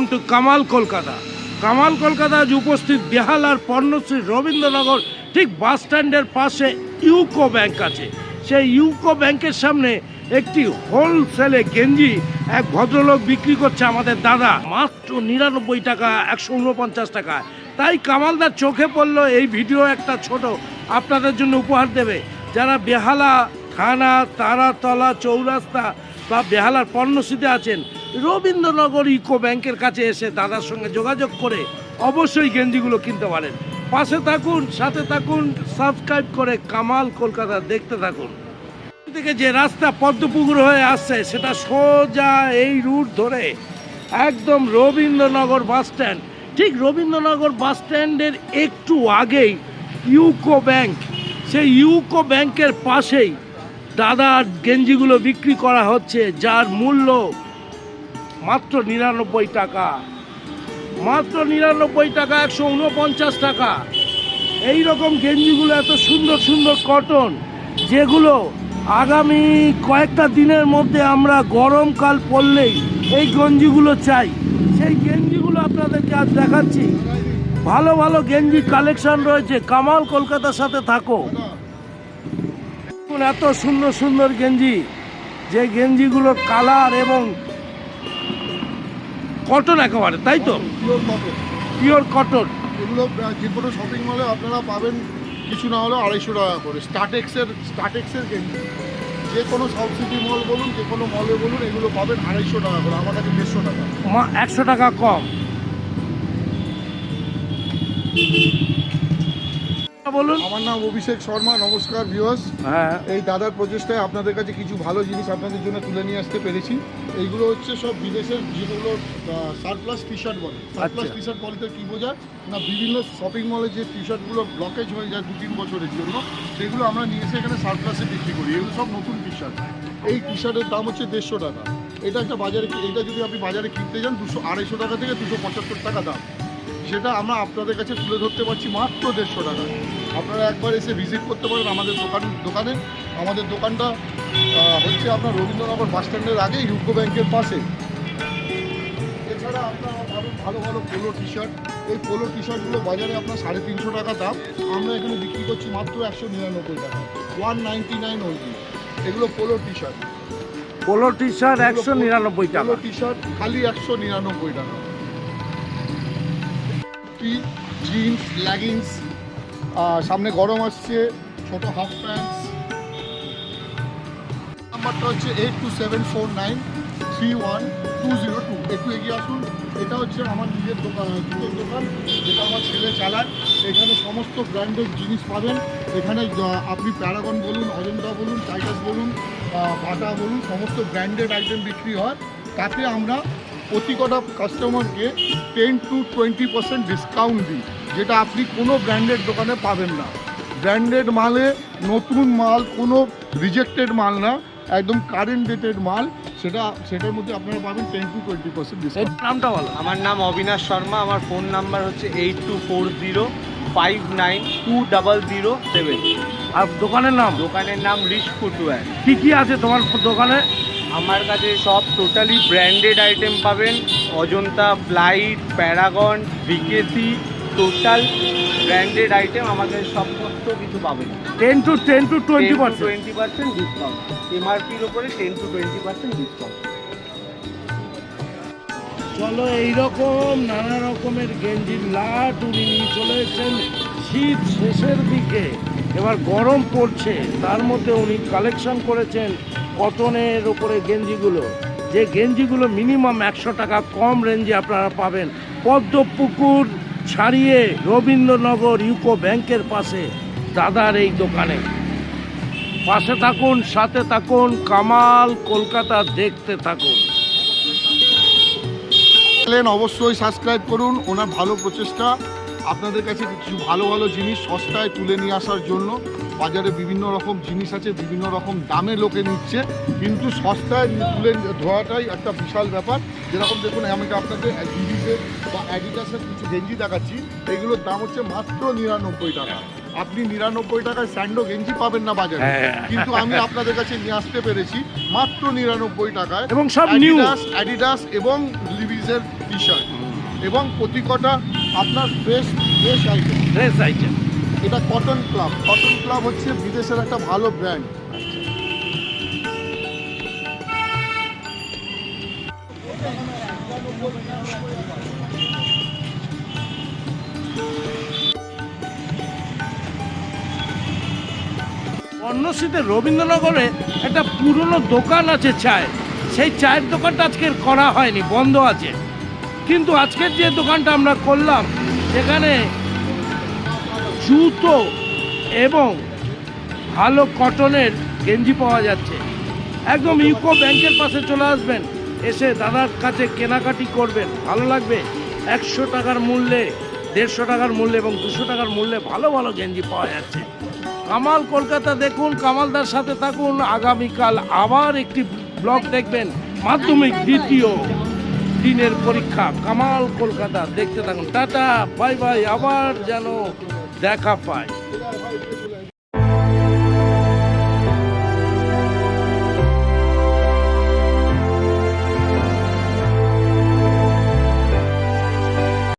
Welcome to Kamal Kolkata Kamal Kolkata আজ উপস্থিত বেহালার পর্ণশ্রী রবীন্দ্রনগর, ঠিক বাস স্ট্যান্ডের পাশে ইউকো ব্যাংক আছে। সেই ইউকো ব্যাংকের সামনে একটি হোলসেলে গেঞ্জি এক ভদ্রলোক বিক্রি করছে আমাদের দাদা। মাত্র নিরানব্বই টাকা, একশো উনপঞ্চাশ টাকা। তাই কামালদার চোখে পড়ল এই ভিডিও একটা ছোট, আপনাদের জন্য উপহার দেবে। যারা বেহালা, থানা, তারাতলা, চৌরাস্তা বা বেহালার পণ্যসীতে আছেন রবীন্দ্রনগর ইকো ব্যাংকের কাছে এসে দাদার সঙ্গে যোগাযোগ করে অবশ্যই গেঞ্জিগুলো কিনতে পারেন। পাশে থাকুন, সাথে থাকুন, সাবস্ক্রাইব করে কামাল কলকাতা দেখতে থাকুন। থেকে যে রাস্তা পদ্মপুকুর হয়ে আসছে, সেটা সোজা এই রুট ধরে একদম রবীন্দ্রনগর বাস স্ট্যান্ড। ঠিক রবীন্দ্রনগর বাস স্ট্যান্ডের একটু আগেই ইউকো ব্যাংক। সেই ইউকো ব্যাংকের পাশেই দাদার গেঞ্জিগুলো বিক্রি করা হচ্ছে, যার মূল্য মাত্র নিরানব্বই টাকা। মাত্র নিরানব্বই টাকা, একশো উনপঞ্চাশ টাকা। এই রকম গেঞ্জিগুলো এত সুন্দর সুন্দর কটন যেগুলো আগামী কয়েকটা দিনের মধ্যে আমরা গরমকাল পড়লেই এই গঞ্জিগুলো চাই। সেই গেঞ্জিগুলো আপনাদেরকে আজ দেখাচ্ছি। ভালো ভালো গেঞ্জি কালেকশন রয়েছে। কামাল কলকাতার সাথে থাকো। এত সুন্দর সুন্দর গেঞ্জি। যে গেঞ্জিগুলোর কালার এবং কটন একেবারে তাই তো? পিওর কটন পিওর কটন এগুলো যে কোনো শপিং মলে আপনারা পাবেন কিছু না হলেও আড়াইশো টাকা করে। স্টার্টেক্সের স্টার্টেক্সের গেঞ্জি। যে কোনো সাউথ সিটি মল বলুন যে কোনো মলে বলুন এগুলো পাবেন আড়াইশো টাকা করে আমার কাছে দেড়শো টাকা। মা একশো টাকা কম। বলুন। আমার নাম অভিষেক শর্মা নমস্কার ভিউয়ার্স হ্যাঁ। এই দাদার প্রচেষ্টায় আপনাদের কাছে কিছু ভালো জিনিস আপনাদের জন্য তুলে নিয়ে আসতে পেরেছি। এইগুলো হচ্ছে সব বিদেশের যেগুলো সারপ্লাস টি শার্ট বলে। সারপ্লাস। টি শার্ট বলতে কী বোঝায়? না বিভিন্ন শপিং মলে যে টি শার্টগুলো ব্লকেজ হয়ে যায় দু তিন বছরের জন্য সেগুলো আমরা নিয়ে এসে এখানে সারপ্লাসে বিক্রি করি। এগুলো সব নতুন টি শার্ট এই টি শার্টের দাম হচ্ছে দেড়শো টাকা। এটা একটা বাজারে এটা যদি আপনি বাজারে কিনতে যান দুশো আড়াইশো টাকা থেকে দুশো পঁচাত্তর টাকা দাম। সেটা আমরা আপনাদের কাছে তুলে ধরতে পারছি মাত্র দেড়শো টাকা আপনারা একবার এসে ভিজিট করতে পারেন আমাদের দোকান দোকানে। আমাদের দোকানটা হচ্ছে আপনার রবীন্দ্রনগর বাস স্ট্যান্ডের আগে ইউকো ব্যাংকের পাশে। এছাড়া আপনার পাবেন ভালো ভালো পোলো টি শার্ট এই পোলো টি শার্টগুলো বাজারে আপনার সাড়ে তিনশো টাকা দাম। আমরা এখানে বিক্রি করছি মাত্র একশো নিরানব্বই টাকা। ওয়ান নাইনটি নাইন ওনলি এগুলো polo T shirt polo T shirt একশো নিরানব্বই টাকা। পোলো টি শার্ট খালি একশো নিরানব্বই টাকা। টি জিন্স লেগিংস সামনে গরম আসছে ছোট হাফ প্যান্টস নাম্বারটা হচ্ছে eight two seven four nine three one two zero two একটু এগিয়ে আসুন। এটা হচ্ছে আমার নিজের দোকান জুতোর দোকান। যেটা আমার ছেলে চালায়। এখানে সমস্ত ব্র্যান্ডের জিনিস পাবেন। এখানে আপনি প্যারাগন বলুন, অজন্তা বলুন টাইটাস বলুন বাটা বলুন, সমস্ত ব্র্যান্ডেড আইটেম বিক্রি হয়। তাতে আমরা প্রতি কটা কাস্টমারকে ten to twenty percent discount দিই, যেটা আপনি কোনো ব্র্যান্ডেড দোকানে পাবেন না। ব্র্যান্ডেড মালে নতুন মাল, কোনো রিজেক্টেড মাল না। একদম কারেন্ট ডেটেড মাল সেটা সেটার মধ্যে আপনারা পাবেন টেন টু টোয়েন্টি পার্সেন্ট এই ডিসকাউন্ট নামটা বলো। আমার নাম অবিনাশ শর্মা আমার ফোন নাম্বার হচ্ছে eight two four zero five nine two double zero seven আর দোকানের নাম? দোকানের নাম রিচ ফুটওয়্যার। কি কি আছে তোমার দোকানে? আমার কাছে সব টোটালি ব্র্যান্ডেড আইটেম পাবেন। Ajanta Flite Paragon BKC total branded item আমাদের সমস্ত কিছু পাবেন ten to ten to twenty percent twenty percent discount এমআরপির ওপরে ten to twenty percent discount চলো এইরকম নানা রকমের গেঞ্জির লাট উনি নিয়ে চলে এসেছেন শীত শেষের দিকে। এবার গরম পড়ছে তার মধ্যে উনি কালেকশন করেছেন কটনের ওপরে গেঞ্জিগুলো। যে গেঞ্জিগুলো মিনিমাম একশো টাকা কম রেঞ্জে আপনারা পাবেন। পদ্মপুকুর ছাড়িয়ে রবীন্দ্রনগর ইউকো ব্যাংকের পাশে দাদার এই দোকানে। পাশে থাকুন, সাথে থাকুন, কামাল কলকাতা দেখতে থাকুন। অবশ্যই সাবস্ক্রাইব করুন, ওনার ভালো প্রচেষ্টা। আপনাদের কাছে কিছু ভালো ভালো জিনিস সস্তায় তুলে নিয়ে আসার জন্য। বাজারে বিভিন্ন রকম জিনিস আছে বিভিন্ন রকম দামে লোকে নিচ্ছে কিন্তু সস্তায় তুলে ধোয়াটাই একটা বিশাল ব্যাপার। যেরকম দেখুন আমি আপনাদের জিডিসের বা অ্যাডিডাসের কিছু গেঞ্জি দেখাচ্ছি এগুলোর দাম হচ্ছে মাত্র নিরানব্বই টাকা। আপনি নিরানব্বই টাকায় স্যান্ডো গেঞ্জি পাবেন না বাজারে। হ্যাঁ। কিন্তু আমি আপনাদের কাছে নিয়ে আসতে পেরেছি মাত্র নিরানব্বই টাকায় এবং সব অ্যাডিডাস অ্যাডিডাস এবং লিভিজের টি শার্ট এবং প্রতি কটা আপনার fresh fresh item dress item এটা কটন ক্লাব কটন ক্লাব হচ্ছে বিদেশের একটা ভালো ব্র্যান্ড অন্যশীতে রবীন্দ্রনগরে একটা পুরনো দোকান আছে চায়ের সেই চায়ের দোকানটা আজকে করা হয়নি, বন্ধ আছে। কিন্তু আজকের যে দোকানটা আমরা করলাম, সেখানে জুতো এবং ভালো কটনের গেঞ্জি পাওয়া যাচ্ছে। একদম ইউকো ব্যাংকের পাশে চলে আসবেন, এসে দাদার কাছে কেনাকাটি করবেন। ভালো লাগবে। একশো টাকার মূল্যে, দেড়শো টাকার মূল্যে এবং দুশো টাকার মূল্যে ভালো ভালো গেঞ্জি পাওয়া যাচ্ছে। কামাল কলকাতা দেখুন, কামালদার সাথে থাকুন। আগামীকাল আবার একটি ব্লগ দেখবেন, মাধ্যমিক দ্বিতীয় দিনের পরীক্ষা। কামাল কলকাতা দেখতে থাকুন। Tata, bye bye. আবার যেন Zé Capaz.